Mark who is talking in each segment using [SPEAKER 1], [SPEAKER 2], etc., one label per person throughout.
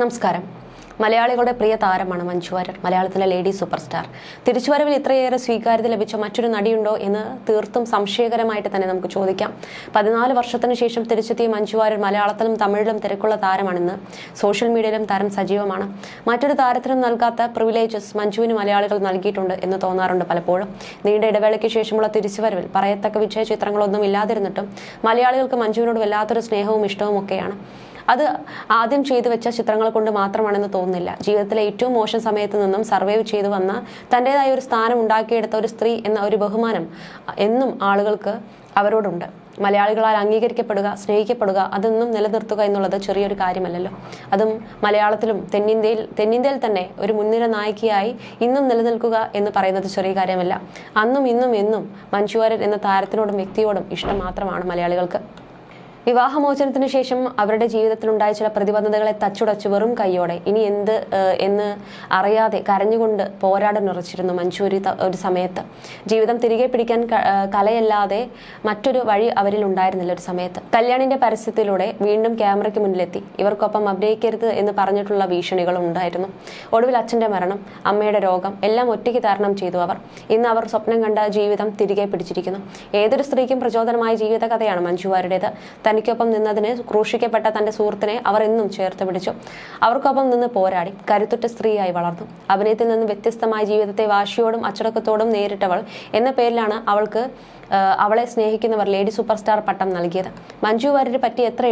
[SPEAKER 1] നമസ്കാരം. മലയാളികളുടെ പ്രിയ താരമാണ് മഞ്ജു വാര്യർ മലയാളത്തിലെ ലേഡി സൂപ്പർ സ്റ്റാർ തിരിച്ചുവരവിൽ ഇത്രയേറെ സ്വീകാര്യത ലഭിച്ച മറ്റൊരു നടിയുണ്ടോ എന്ന് തീർത്തും സംശയകരമായിട്ട് തന്നെ നമുക്ക് ചോദിക്കാം. പതിനാല് വർഷത്തിന് ശേഷം തിരിച്ചെത്തിയ മഞ്ജു വാര്യർ മലയാളത്തിലും തമിഴിലും തിരക്കുള്ള താരമാണെന്ന് സോഷ്യൽ മീഡിയയിലും താരം സജീവമാണ്. മറ്റൊരു താരത്തിനും നൽകാത്ത പ്രിവിലേജസ് മഞ്ജുവിന് മലയാളികൾ നൽകിയിട്ടുണ്ട് എന്ന് തോന്നാറുണ്ട് പലപ്പോഴും. നീണ്ട ഇടവേളയ്ക്ക് ശേഷമുള്ള തിരിച്ചുവരവിൽ പറയത്തക്ക വിജയ ചിത്രങ്ങളൊന്നും ഇല്ലാതിരുന്നിട്ടും മലയാളികൾക്ക് മഞ്ജുവിനോട് വല്ലാത്തൊരു സ്നേഹവും ഇഷ്ടവും ഒക്കെയാണ്. അത് ആദ്യം ചെയ്തു വെച്ച ചിത്രങ്ങൾ കൊണ്ട് മാത്രമാണെന്ന് തോന്നുന്നില്ല. ജീവിതത്തിലെ ഏറ്റവും മോശം സമയത്ത് നിന്നും സർവൈവ് ചെയ്തു വന്ന തന്റെതായ ഒരു സ്ഥാനം ഉണ്ടാക്കിയെടുത്ത ഒരു സ്ത്രീ എന്ന ഒരു ബഹുമാനം എന്നും ആളുകൾക്ക് അവരോടുണ്ട്. മലയാളികളാൽ അംഗീകരിക്കപ്പെടുക സ്നേഹിക്കപ്പെടുക അതൊന്നും നിലനിർത്തുക എന്നുള്ളത് ചെറിയൊരു കാര്യമല്ലല്ലോ. അതും മലയാളത്തിലും തെന്നിന്ത്യയിൽ തെന്നിന്ത്യയിൽ തന്നെ ഒരു മുൻനിര നായികയായി ഇന്നും നിലനിൽക്കുക എന്ന് പറയുന്നത് ചെറിയ കാര്യമല്ല. അന്നും ഇന്നും എന്നും മഞ്ജുവാരൻ എന്ന താരത്തിനോടും വ്യക്തിയോടും ഇഷ്ടം മാത്രമാണ് മലയാളികൾക്ക്. വിവാഹമോചനത്തിന് ശേഷം അവരുടെ ജീവിതത്തിൽ ജീവിതത്തിലുണ്ടായ ചില പ്രതിബന്ധതകളെ തച്ചുടച്ചു വെറും കൈയോടെ. ഇനി എന്ത് എന്ന് അറിയാതെ കരഞ്ഞുകൊണ്ട് പോരാടം നിറച്ചിരുന്നു മഞ്ജു ഒരു ഒരു സമയത്ത്. ജീവിതം തിരികെ പിടിക്കാൻ കലയല്ലാതെ മറ്റൊരു വഴി അവരിൽ ഉണ്ടായിരുന്നില്ല ഒരു സമയത്ത്. കല്യാണിന്റെ പരസ്യത്തിലൂടെ വീണ്ടും ക്യാമറയ്ക്ക് മുന്നിലെത്തി. ഇവർക്കൊപ്പം അഭിനയിക്കരുത് എന്ന് പറഞ്ഞിട്ടുള്ള ഭീഷണികളും ഉണ്ടായിരുന്നു. ഒടുവിൽ അച്ഛന്റെ മരണം അമ്മയുടെ രോഗം എല്ലാം ഒറ്റയ്ക്ക് തരണം ചെയ്തു അവർ. ഇന്ന് അവർ സ്വപ്നം കണ്ട ജീവിതം തിരികെ പിടിച്ചിരിക്കുന്നു. ഏതൊരു സ്ത്രീക്കും പ്രചോദനമായ ജീവിതകഥയാണ് മഞ്ജുവാരുടേത്. തനിക്കൊപ്പം നിന്നതിന് ക്രൂശിക്കപ്പെട്ട തന്റെ സുഹൃത്തിനെ അവർ എന്നും ചേർത്ത് പിടിച്ചു. അവർക്കൊപ്പം നിന്ന് പോരാടി. കരുത്തുറ്റ സ്ത്രീയായി വളർന്നു. അഭിനയത്തിൽ നിന്ന് വ്യത്യസ്തമായ ജീവിതത്തെ വാശിയോടും അച്ചടക്കത്തോടും നേരിട്ടവൾ എന്ന പേരിലാണ് അവൾക്ക് അവളെ സ്നേഹിക്കുന്നവർ ലേഡി സൂപ്പർ സ്റ്റാർ പട്ടം നൽകിയത്. മഞ്ജു വാര്യരെ പറ്റി എത്ര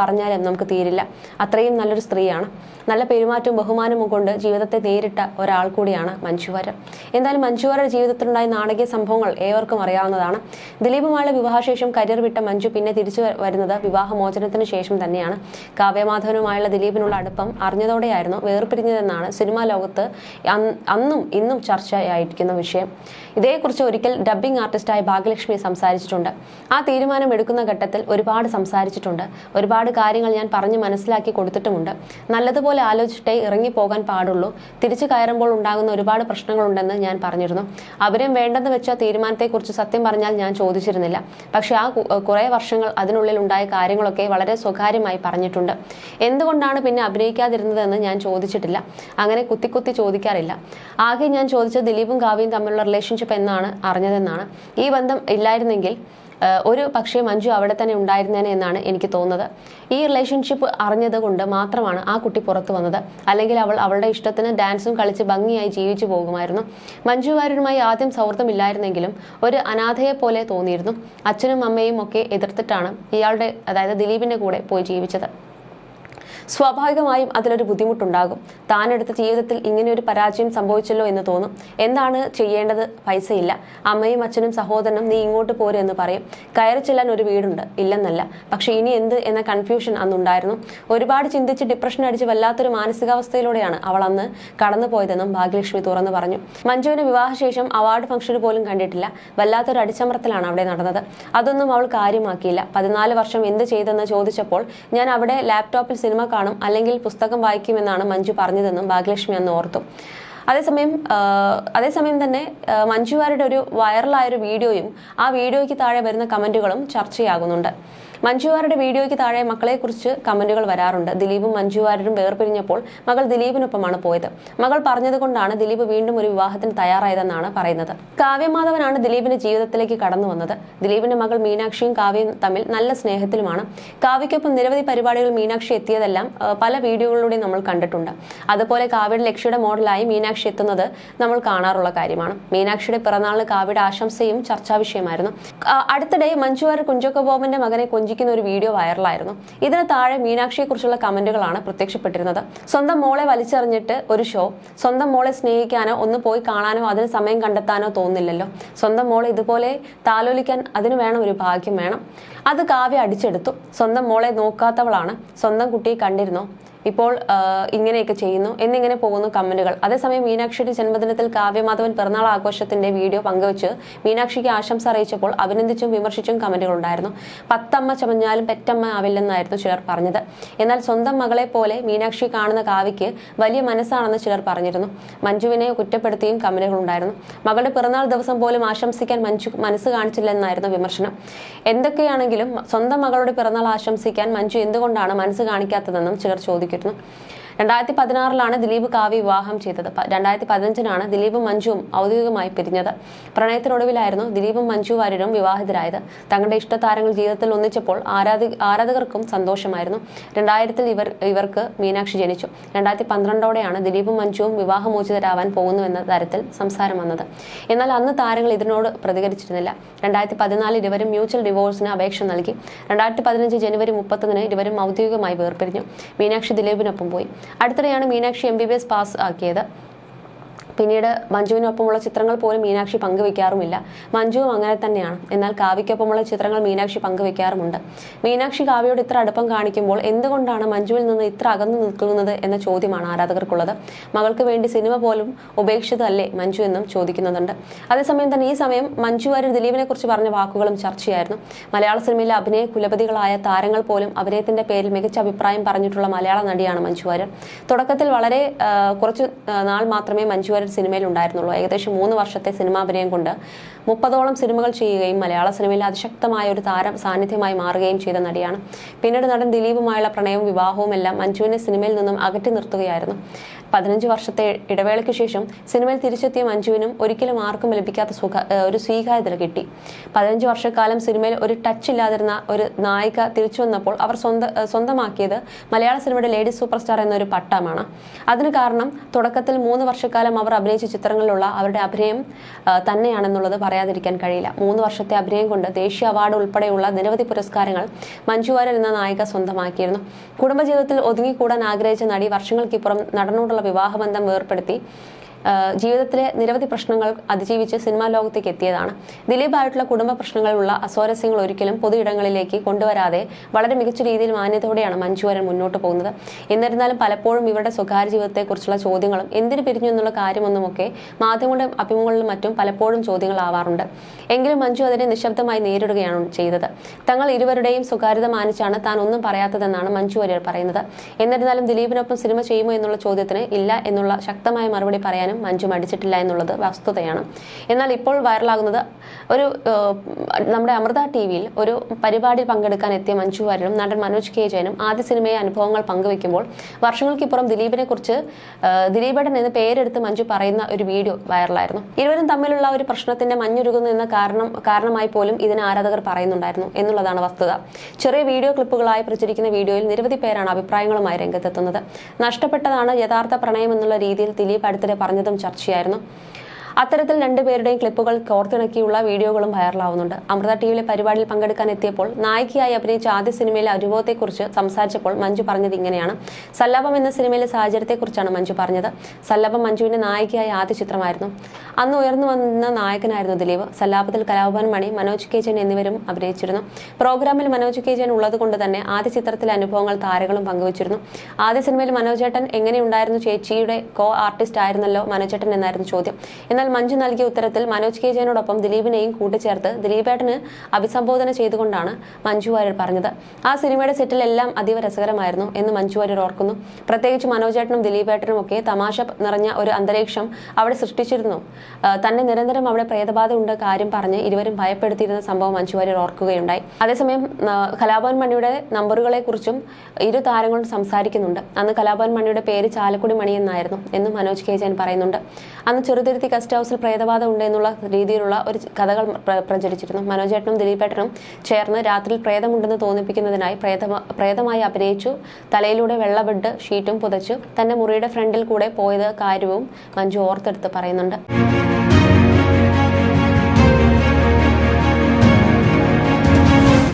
[SPEAKER 1] പറഞ്ഞാലും നമുക്ക് തീരില്ല. അത്രയും നല്ലൊരു സ്ത്രീയാണ്. നല്ല പെരുമാറ്റവും ബഹുമാനവും കൊണ്ട് ജീവിതത്തെ നേരിട്ട ഒരാൾ കൂടിയാണ് മഞ്ജു വാര്യർ. എന്തായാലും മഞ്ജു വാര്യരുടെ ജീവിതത്തിലുണ്ടായ നാടകീയ സംഭവങ്ങൾ ഏവർക്കും അറിയാവുന്നതാണ്. ദിലീപുമായുള്ള വിവാഹശേഷം കരിയർ വിട്ട മഞ്ജു പിന്നെ തിരിച്ചു വരുന്നത് വിവാഹമോചനത്തിന് ശേഷം തന്നെയാണ്. കാവ്യമാധവനുമായുള്ള ദിലീപിനുള്ള അടുപ്പം അറിഞ്ഞതോടെയായിരുന്നു വേർപിരിഞ്ഞതെന്നാണ് സിനിമാ ലോകത്ത് അന്നും ഇന്നും ചർച്ചയായിരിക്കുന്ന വിഷയം. ഇതേക്കുറിച്ച് ഒരിക്കൽ ഡബ്ബിംഗ് ആർട്ടിസ്റ്റായ ഭാഗ്യലക്ഷ്മി സംസാരിച്ചിട്ടുണ്ട്. ആ തീരുമാനം എടുക്കുന്ന ഘട്ടത്തിൽ ഒരുപാട് സംസാരിച്ചിട്ടുണ്ട്. ഒരുപാട് കാര്യങ്ങൾ ഞാൻ പറഞ്ഞ് മനസ്സിലാക്കി കൊടുത്തിട്ടുമുണ്ട്. നല്ലതുപോലെ ആലോചിച്ചിട്ടേ ഇറങ്ങിപ്പോകാൻ പാടുള്ളൂ. തിരിച്ചു കയറുമ്പോൾ ഉണ്ടാകുന്ന ഒരുപാട് പ്രശ്നങ്ങളുണ്ടെന്ന് ഞാൻ പറഞ്ഞിരുന്നു. അവരെയും വേണ്ടെന്ന് വെച്ച തീരുമാനത്തെക്കുറിച്ച് സത്യം പറഞ്ഞാൽ ഞാൻ ചോദിച്ചിരുന്നില്ല. പക്ഷേ ആ കുറേ വർഷങ്ങൾ അതിനുള്ളിൽ ഉണ്ടായ കാര്യങ്ങളൊക്കെ വളരെ സ്വകാര്യമായി പറഞ്ഞിട്ടുണ്ട്. എന്തുകൊണ്ടാണ് പിന്നെ അഭിനയിക്കാതിരുന്നതെന്ന് ഞാൻ ചോദിച്ചിട്ടില്ല. അങ്ങനെ കുത്തി കുത്തി ചോദിക്കാറില്ല. ആകെ ഞാൻ ചോദിച്ചത് ദിലീപും കാവ്യയും തമ്മിലുള്ള റിലേഷൻഷിപ്പ് എന്നാണ് അറിഞ്ഞതെന്നാണ്. ഈ ബന്ധം ഇല്ലായിരുന്നെങ്കിൽ ഒരു പക്ഷേ മഞ്ജു അവിടെ തന്നെ ഉണ്ടായിരുന്നേനെ എന്നാണ് എനിക്ക് തോന്നുന്നത്. ഈ റിലേഷൻഷിപ്പ് അറിഞ്ഞത് കൊണ്ട് മാത്രമാണ് ആ കുട്ടി പുറത്തു വന്നത്. അല്ലെങ്കിൽ അവൾ അവളുടെ ഇഷ്ടത്തിന് ഡാൻസും കളിച്ച് ഭംഗിയായി ജീവിച്ചു പോകുമായിരുന്നു. മഞ്ജു വാര്യരുമായി ആദ്യം സൗഹൃദമില്ലായിരുന്നെങ്കിലും ഒരു അനാഥയെ പോലെ തോന്നിയിരുന്നു. അച്ഛനും അമ്മയും ഒക്കെ എതിർത്തിട്ടാണ് ഇയാളുടെ അതായത് ദിലീപിന്റെ കൂടെ പോയി ജീവിച്ചത്. സ്വാഭാവികമായും അതിലൊരു ബുദ്ധിമുട്ടുണ്ടാകും. താനെടുത്ത ജീവിതത്തിൽ ഇങ്ങനെ ഒരു പരാജയം സംഭവിച്ചല്ലോ എന്ന് തോന്നും. എന്താണ് ചെയ്യേണ്ടത്? പൈസയില്ല. അമ്മയും അച്ഛനും സഹോദരനും നീ ഇങ്ങോട്ട് പോരെ എന്ന് പറയും. കയറി ചെല്ലാൻ ഒരു വീടുണ്ട്. ഇല്ലെന്നല്ല. പക്ഷെ ഇനി എന്ത് എന്ന കൺഫ്യൂഷൻ അന്നുണ്ടായിരുന്നു. ഒരുപാട് ചിന്തിച്ച് ഡിപ്രഷൻ അടിച്ച് വല്ലാത്തൊരു മാനസികാവസ്ഥയിലൂടെയാണ് അവൾ അന്ന് കടന്നുപോയതെന്നും ഭാഗ്യലക്ഷ്മി തുറന്നു പറഞ്ഞു. മഞ്ജുവിന് വിവാഹശേഷം അവാർഡ് ഫംഗ്ഷന് പോലും കണ്ടിട്ടില്ല. വല്ലാത്തൊരു അടിച്ചമർത്തലാണ് അവിടെ നടന്നത്. അതൊന്നും അവൾ കാര്യമാക്കിയില്ല. പതിനാല് വർഷം എന്ത് ചെയ്തെന്ന് ചോദിച്ചപ്പോൾ ഞാൻ അവിടെ ലാപ്ടോപ്പിൽ സിനിമ കാണും അല്ലെങ്കിൽ പുസ്തകം വായിക്കുമെന്നാണ് മഞ്ജു പറഞ്ഞതെന്നും ഭാഗ്യലക്ഷ്മി അന്ന് ഓർത്തു. അതേസമയം അതേസമയം തന്നെ മഞ്ജുവാരുടെ ഒരു വൈറലായ ഒരു വീഡിയോയും ആ വീഡിയോയ്ക്ക് താഴെ വരുന്ന കമന്റുകളും ചർച്ചയാകുന്നുണ്ട്. മഞ്ജുവാരുടെ വീഡിയോയ്ക്ക് താഴെ മക്കളെക്കുറിച്ച് കമന്റുകൾ വരാറുണ്ട്. ദിലീപും മഞ്ജുവാരും വേർപിരിഞ്ഞപ്പോൾ മകൾ ദിലീപിനൊപ്പമാണ് പോയത്. മകൾ പറഞ്ഞതുകൊണ്ടാണ് ദിലീപ് വീണ്ടും ഒരു വിവാഹത്തിന് തയ്യാറായതെന്നാണ് പറയുന്നത്. കാവ്യമാധവനാണ് ദിലീപിന്റെ ജീവിതത്തിലേക്ക് കടന്നു വന്നത്. ദിലീപിന്റെ മകൾ മീനാക്ഷിയും കാവ്യയും തമ്മിൽ നല്ല സ്നേഹത്തിലുമാണ്. കാവ്യയ്ക്കൊപ്പം നിരവധി പരിപാടികൾ മീനാക്ഷി എത്തിയതെല്ലാം പല വീഡിയോകളിലൂടെ നമ്മൾ കണ്ടിട്ടുണ്ട്. അതുപോലെ കാവ്യയുടെ ലക്ഷ്യയുടെ മോഡലായി മീനാക്ഷി എത്തുന്നത് നമ്മൾ കാണാറുള്ള കാര്യമാണ്. മീനാക്ഷിയുടെ പിറന്നാളിന് കാവ്യയുടെ ആശംസയും ചർച്ചാ വിഷയമായിരുന്നു. ആ, അടുത്തിടെ മഞ്ജുവാർ കുഞ്ചൊക്ക ബോബന്റെ മകനെ കൊഞ്ചിക്കുന്ന ഒരു വീഡിയോ വൈറലായിരുന്നു. ഇതിന് താഴെ മീനാക്ഷിയെ കുറിച്ചുള്ള കമന്റുകളാണ് പ്രത്യക്ഷപ്പെട്ടിരുന്നത്. സ്വന്തം മോളെ വലിച്ചെറിഞ്ഞിട്ട് ഒരു ഷോ സ്വന്തം മോളെ സ്നേഹിക്കാനോ ഒന്ന് പോയി കാണാനോ അതിന് സമയം കണ്ടെത്താനോ തോന്നില്ലല്ലോ. സ്വന്തം മോളെ ഇതുപോലെ താലോലിക്കാൻ അതിന് വേണം ഒരു ഭാഗ്യം വേണം. അത് കാവ്യ അടിച്ചെടുത്തു. സ്വന്തം മോളെ നോക്കാത്തവളാണ് സ്വന്തം കുട്ടിയെ കണ്ടിരുന്നോ? ഇപ്പോൾ ഇങ്ങനെയൊക്കെ ചെയ്യുന്നു. എന്നിങ്ങനെ പോകുന്നു കമന്റുകൾ. അതേസമയം മീനാക്ഷിയുടെ ജന്മദിനത്തിൽ കാവ്യമാധവൻ പിറന്നാൾ ആഘോഷത്തിന്റെ വീഡിയോ പങ്കുവച്ച് മീനാക്ഷിക്ക് ആശംസ അറിയിച്ചപ്പോൾ അഭിനന്ദിച്ചും വിമർശിച്ചും കമന്റുകൾ ഉണ്ടായിരുന്നു. പത്തമ്മ ചമഞ്ഞാലും പെറ്റമ്മ ആവില്ലെന്നായിരുന്നു ചിലർ പറഞ്ഞത്. എന്നാൽ സ്വന്തം മകളെ പോലെ മീനാക്ഷി കാണുന്ന കാവ്യയ്ക്ക് വലിയ മനസ്സാണെന്ന് ചിലർ പറഞ്ഞിരുന്നു. മഞ്ജുവിനെ കുറ്റപ്പെടുത്തിയും കമന്റുകൾ ഉണ്ടായിരുന്നു. മകളുടെ പിറന്നാൾ ദിവസം പോലും ആശംസിക്കാൻ മഞ്ജു മനസ്സ് കാണിച്ചില്ലെന്നായിരുന്നു വിമർശനം. എന്തൊക്കെയാണെങ്കിലും സ്വന്തം മകളുടെ പിറന്നാൾ ആശംസിക്കാൻ മഞ്ജു എന്തുകൊണ്ടാണ് മനസ്സ് കാണിക്കാത്തതെന്നും ചിലർ gerekirdi. രണ്ടായിരത്തി പതിനാറിലാണ് ദിലീപ് കാവ്യ വിവാഹം ചെയ്തത്. രണ്ടായിരത്തി പതിനഞ്ചിനാണ് ദിലീപും മഞ്ജുവും ഔദ്യോഗികമായി പിരിഞ്ഞത്. പ്രണയത്തിനൊടുവിലായിരുന്നു ദിലീപും മഞ്ജു വാര്യരും വിവാഹിതരായത്. തങ്ങളുടെ ഇഷ്ടതാരങ്ങൾ ജീവിതത്തിൽ ഒന്നിച്ചപ്പോൾ ആരാധ ആരാധകർക്കും സന്തോഷമായിരുന്നു. രണ്ടായിരത്തിൽ ഇവർ ഇവർക്ക് മീനാക്ഷി ജനിച്ചു. രണ്ടായിരത്തി പന്ത്രണ്ടോടെയാണ് ദിലീപും മഞ്ജുവും വിവാഹമോചിതരാവാൻ പോകുന്നുവെന്ന തരത്തിൽ സംസാരം വന്നത്. എന്നാൽ അന്ന് താരങ്ങൾ ഇതിനോട് പ്രതികരിച്ചിരുന്നില്ല. രണ്ടായിരത്തി പതിനാലിൽ ഇരുവരും മ്യൂച്വൽ ഡിവോഴ്സിന് അപേക്ഷ നൽകി. രണ്ടായിരത്തി പതിനഞ്ച് ജനുവരി മുപ്പത്തൊന്നിന് ഇരുവരും ഔദ്യോഗികമായി വേർപിരിഞ്ഞു. മീനാക്ഷി ദിലീപിനൊപ്പം പോയി. അടുത്തിടെയാണ് Meenakshi M B B S pass ആക്കിയത്. പിന്നീട് മഞ്ജുവിനൊപ്പമുള്ള ചിത്രങ്ങൾ പോലും മീനാക്ഷി പങ്കുവെക്കാറുമില്ല. മഞ്ജുവും അങ്ങനെ തന്നെയാണ്. എന്നാൽ കാവ്യയ്ക്കൊപ്പമുള്ള ചിത്രങ്ങൾ മീനാക്ഷി പങ്കുവെക്കാറുമുണ്ട്. മീനാക്ഷി കാവ്യയോട് ഇത്ര അടുപ്പം കാണിക്കുമ്പോൾ എന്തുകൊണ്ടാണ് മഞ്ജുവിൽ നിന്ന് ഇത്ര അകന്നു നിൽക്കുന്നത് എന്ന ചോദ്യമാണ് ആരാധകർക്കുള്ളത്. മകൾക്ക് വേണ്ടി സിനിമ പോലും ഉപേക്ഷിതല്ലേ മഞ്ജു എന്നും ചോദിക്കുന്നുണ്ട് അതേസമയം തന്നെ ഈ സമയം മഞ്ജു വാര്യർ ദിലീപിനെ കുറിച്ച് പറഞ്ഞ വാക്കുകളും ചർച്ചയായിരുന്നു. മലയാള സിനിമയിലെ അഭിനയ കുലപതികളായ താരങ്ങൾ പോലും അഭിനയത്തിന്റെ പേരിൽ മികച്ച അഭിപ്രായം പറഞ്ഞിട്ടുള്ള മലയാള നടിയാണ് മഞ്ജു വാര്യർ. തുടക്കത്തിൽ വളരെ കുറച്ച് നാൾ മാത്രമേ മഞ്ജു സിനിമയിൽ ഉണ്ടായിരുന്നുള്ളൂ ഏകദേശം മൂന്ന് വർഷത്തെ സിനിമാഭിനയം കൊണ്ട് മുപ്പതോളം സിനിമകൾ ചെയ്യുകയും മലയാള സിനിമയിൽ അതിശക്തമായ ഒരു താരം സാന്നിധ്യമായി മാറുകയും ചെയ്ത നടിയാണ്. പിന്നീട് നടൻ ദിലീപുമായുള്ള പ്രണയവും വിവാഹവും എല്ലാം മഞ്ജുവിനെ സിനിമയിൽ നിന്നും അകറ്റി നിർത്തുകയായിരുന്നു. പതിനഞ്ച് വർഷത്തെ ഇടവേളയ്ക്ക് ശേഷം സിനിമയിൽ തിരിച്ചെത്തിയ മഞ്ജുവിനും ഒരിക്കലും ആർക്കും ലഭിക്കാത്ത സുഖ ഒരു സ്വീകാര്യത കിട്ടി. പതിനഞ്ച് വർഷക്കാലം സിനിമയിൽ ഒരു ടച്ച് ഇല്ലാതിരുന്ന ഒരു നായിക തിരിച്ചു വന്നപ്പോൾ അവർ സ്വന്തം സ്വന്തമാക്കിയത് മലയാള സിനിമയുടെ ലേഡി സൂപ്പർ സ്റ്റാർ എന്നൊരു പട്ടമാണ്. അതിന് കാരണം തുടക്കത്തിൽ മൂന്ന് വർഷക്കാലം അവർ അഭിനയിച്ച ചിത്രങ്ങളിലുള്ള അവരുടെ അഭിനയം തന്നെയാണെന്നുള്ളത് പറയാതിരിക്കാൻ കഴിയില്ല. മൂന്ന് വർഷത്തെ അഭിനയം കൊണ്ട് ദേശീയ അവാർഡ് ഉൾപ്പെടെയുള്ള നിരവധി പുരസ്കാരങ്ങൾ മഞ്ജു വാര്യർ എന്ന നായിക സ്വന്തമാക്കിയിരുന്നു. കുടുംബജീവിതത്തിൽ ഒതുങ്ങിക്കൂടാൻ ആഗ്രഹിച്ച നടി വർഷങ്ങൾക്കിപ്പുറം നടനോടുള്ള വിവാഹബന്ധം വേർപ്പെടുത്തി. ജീവിതത്തിലെ നിരവധി പ്രശ്നങ്ങൾ അതിജീവിച്ച് സിനിമാ ലോകത്തേക്ക് എത്തിയതാണ്. ദിലീപായിട്ടുള്ള കുടുംബ പ്രശ്നങ്ങളുള്ള അസ്വാരസ്യങ്ങൾ ഒരിക്കലും പൊതു ഇടങ്ങളിലേക്ക് കൊണ്ടുവരാതെ വളരെ മികച്ച രീതിയിൽ മാന്യതയോടെയാണ് മഞ്ജു വാര്യർ മുന്നോട്ട് പോകുന്നത്. എന്നിരുന്നാലും പലപ്പോഴും ഇവരുടെ സ്വകാര്യ ജീവിതത്തെക്കുറിച്ചുള്ള ചോദ്യങ്ങളും എന്തിനു പിരിഞ്ഞു എന്നുള്ള കാര്യമൊന്നുമൊക്കെ മാധ്യമങ്ങളുടെ അഭിമുഖങ്ങളിലും മറ്റും പലപ്പോഴും ചോദ്യങ്ങളാവാറുണ്ട്. എങ്കിലും മഞ്ജു അതിനെ നിശബ്ദമായി നേരിടുകയാണ് ചെയ്തത്. തങ്ങൾ ഇരുവരുടെയും സ്വകാര്യത മാനിച്ചാണ് താൻ ഒന്നും പറയാത്തതെന്നാണ് മഞ്ജു വാര്യർ പറയുന്നത്. എന്നിരുന്നാലും ദിലീപിനൊപ്പം സിനിമ ചെയ്യുമോ എന്നുള്ള ചോദ്യത്തിന് ഇല്ല എന്നുള്ള ശക്തമായ മറുപടി പറയാനും മഞ്ജു മടിച്ചിട്ടില്ല എന്നുള്ളത് വസ്തുതയാണ്. എന്നാൽ ഇപ്പോൾ വൈറലാകുന്നത് ഒരു നമ്മുടെ അമൃത ടി വിയിൽ ഒരു പരിപാടി പങ്കെടുക്കാൻ എത്തിയ മഞ്ജു വാര്യരും നടൻ മനോജ് കെ ജയനും ആദ്യ സിനിമയെ അനുഭവങ്ങൾ പങ്കുവെക്കുമ്പോൾ വർഷങ്ങൾക്കിപ്പുറം ദിലീപിനെ കുറിച്ച് ദിലീപേടൻ എന്ന് പേരെടുത്ത് മഞ്ജു പറയുന്ന ഒരു വീഡിയോ വൈറലായിരുന്നു. ഇരുവരും തമ്മിലുള്ള ഒരു പ്രശ്നത്തിന്റെ മഞ്ഞുരുകുന്നു എന്ന കാരണം കാരണമായി പോലും ഇതിന് ആരാധകർ പറയുന്നുണ്ടായിരുന്നു എന്നുള്ളതാണ് വസ്തുത. ചെറിയ വീഡിയോ ക്ലിപ്പുകളായി പ്രചരിക്കുന്ന വീഡിയോയിൽ നിരവധി പേരാണ് അഭിപ്രായങ്ങളുമായി രംഗത്തെത്തുന്നത്. നഷ്ടപ്പെട്ടതാണ് യഥാർത്ഥ പ്രണയം എന്നുള്ള രീതിയിൽ ദിലീപ് അടുത്തിടെ പറഞ്ഞതും ചർച്ചയായിരുന്നു. അത്തരത്തിൽ രണ്ടുപേരുടെയും ക്ലിപ്പുകൾ കോർത്തിണക്കിയുള്ള വീഡിയോകളും വൈറലാവുന്നുണ്ട്. അമൃത ടിവിയിലെ പരിപാടിയിൽ പങ്കെടുക്കാൻ എത്തിയപ്പോൾ നായികയായി അഭിനയിച്ച ആദ്യ സിനിമയിലെ അനുഭവത്തെക്കുറിച്ച് സംസാരിച്ചപ്പോൾ മഞ്ജു പറഞ്ഞത് ഇങ്ങനെയാണ്. സല്ലഭം എന്ന സിനിമയിലെ സാഹചര്യത്തെക്കുറിച്ചാണ് മഞ്ജു പറഞ്ഞത്. സല്ലഭം മഞ്ജുവിന്റെ നായികയായ ആദ്യ ചിത്രമായിരുന്നു. അന്ന് ഉയർന്നു വന്ന നായകനായിരുന്നു ദിലീപ്. സല്ലാപത്തിൽ കലാഭവൻ മണി മനോജ് കെ ജയൻ എന്നിവരും അഭിനയിച്ചിരുന്നു. പ്രോഗ്രാമിൽ മനോജ് കെ ജയൻ ഉള്ളത് കൊണ്ട് തന്നെ ആദ്യ ചിത്രത്തിലെ അനുഭവങ്ങൾ താരങ്ങളും പങ്കുവച്ചിരുന്നു. ആദ്യ സിനിമയിൽ മനോജേട്ടൻ എങ്ങനെയുണ്ടായിരുന്നു ചേച്ചിയുടെ കോ ആർട്ടിസ്റ്റ് ആയിരുന്നല്ലോ മനോജേട്ടൻ എന്നായിരുന്നു ചോദ്യം. എന്നാൽ മഞ്ജു നൽകിയ ഉത്തരത്തിൽ മനോജ് കെ ജയനോടൊപ്പം ദിലീപിനെയും കൂട്ടിച്ചേർത്ത് ദിലീപേട്ടന് അഭിസംബോധന ചെയ്തുകൊണ്ടാണ് മഞ്ജു വാര്യർ പറഞ്ഞത്. ആ സിനിമയുടെ സെറ്റിൽ എല്ലാം അതീവ രസകരമായിരുന്നു എന്ന് മഞ്ജു വാര്യർ ഓർക്കുന്നു. പ്രത്യേകിച്ച് മനോജേട്ടനും ദിലീപേട്ടനും ഒക്കെ തമാശ നിറഞ്ഞ ഒരു അന്തരീക്ഷം അവിടെ സൃഷ്ടിച്ചിരുന്നു. തന്നെ നിരന്തരം അവിടെ പ്രേതബാധ ഉണ്ട് കാര്യം പറഞ്ഞ് ഇരുവരും ഭയപ്പെടുത്തിയിരുന്ന സംഭവം മഞ്ജു വാര്യർ ഓർക്കുകയുണ്ടായി. അതേസമയം കലാഭവൻ മണിയുടെ നമ്പറുകളെ കുറിച്ചും ഇരു താരങ്ങളും സംസാരിക്കുന്നുണ്ട്. അന്ന് കലാഭവൻ മണിയുടെ പേര് ചാലക്കുടി മണി എന്നായിരുന്നു എന്ന് മനോജ് കെ ജയൻ പറയുന്നുണ്ട്. അന്ന് ചെറുതിരുത്തി ചെറുതുരുത്തി ഗസ്റ്റ് ഹൗസിൽ പ്രേതവാദം ഉണ്ടെന്നുള്ള രീതിയിലുള്ള ഒരു കഥകൾ പ്ര- പ്രചരിച്ചിരുന്നു. മനോജേട്ടനും ദിലീപേട്ടനും ചേർന്ന് രാത്രിയിൽ പ്രേതമുണ്ടെന്ന് തോന്നിപ്പിക്കുന്നതിനായി പ്രേത പ്രേതമായി അഭിനയിച്ചു. തലയിലൂടെ വെള്ള ഷീറ്റും പുതച്ചു. തന്റെ മുറിയുടെ ഫ്രണ്ടിൽ കൂടെ പോയത് കാര്യവും മഞ്ജു ഓർത്തെടുത്ത് പറയുന്നുണ്ട്.